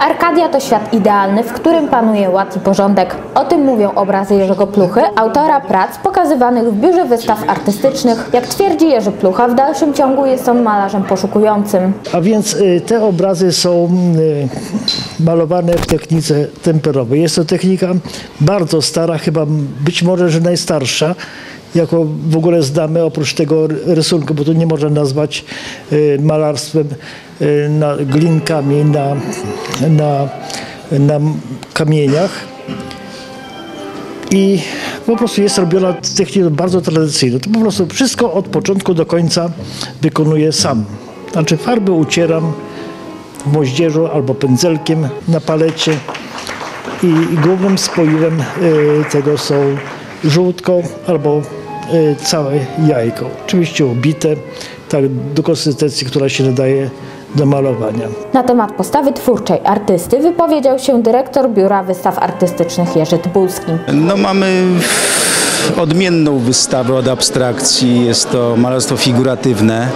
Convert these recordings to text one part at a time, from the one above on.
Arkadia to świat idealny, w którym panuje ład i porządek. O tym mówią obrazy Jerzego Pluchy, autora prac pokazywanych w Biurze Wystaw Artystycznych. Jak twierdzi Jerzy Plucha, w dalszym ciągu jest on malarzem poszukującym. A więc y, te obrazy są y, malowane w technice temperowej. Jest to technika bardzo stara, chyba być może, że najstarsza, jaką w ogóle znamy oprócz tego ry- rysunku, bo to nie można nazwać y, malarstwem y, na glinkami, na, na, na kamieniach. I po prostu jest robiona techniką bardzo tradycyjną. To po prostu wszystko od początku do końca wykonuję sam. Znaczy farby ucieram w moździerzu albo pędzelkiem na palecie i, i głównym spoiwem y, tego są żółtko albo całe jajko. Oczywiście ubite tak do konsystencji, która się nadaje do malowania. Na temat postawy twórczej artysty wypowiedział się dyrektor Biura Wystaw Artystycznych Jerzy Tybulski. No mamy odmienną wystawę od abstrakcji. Jest to malarstwo figuratywne,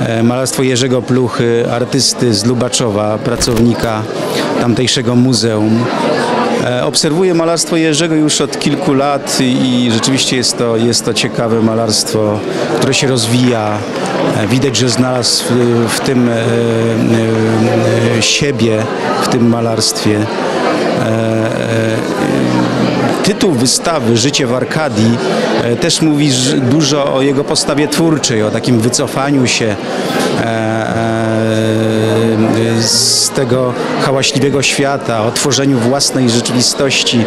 e, malarstwo Jerzego Pluchy, artysty z Lubaczowa, pracownika tamtejszego muzeum. E, Obserwuję malarstwo Jerzego już od kilku lat i rzeczywiście jest to, jest to ciekawe malarstwo, które się rozwija. E, Widać, że znalazł w, tym e, siebie, w tym malarstwie. Tytuł wystawy Życie w Arkadii też mówi dużo o jego postawie twórczej, o takim wycofaniu się z tego hałaśliwego świata, o tworzeniu własnej rzeczywistości,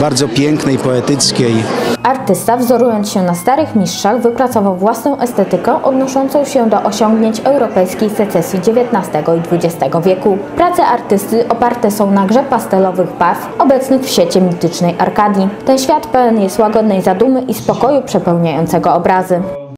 bardzo pięknej, poetyckiej. Artysta, wzorując się na starych mistrzach, wypracował własną estetykę odnoszącą się do osiągnięć europejskiej secesji XIX i XX wieku. Prace artysty oparte są na grze pastelowych barw obecnych w sieci mitycznej Arkadii. Ten świat pełen jest łagodnej zadumy i spokoju przepełniającego obrazy.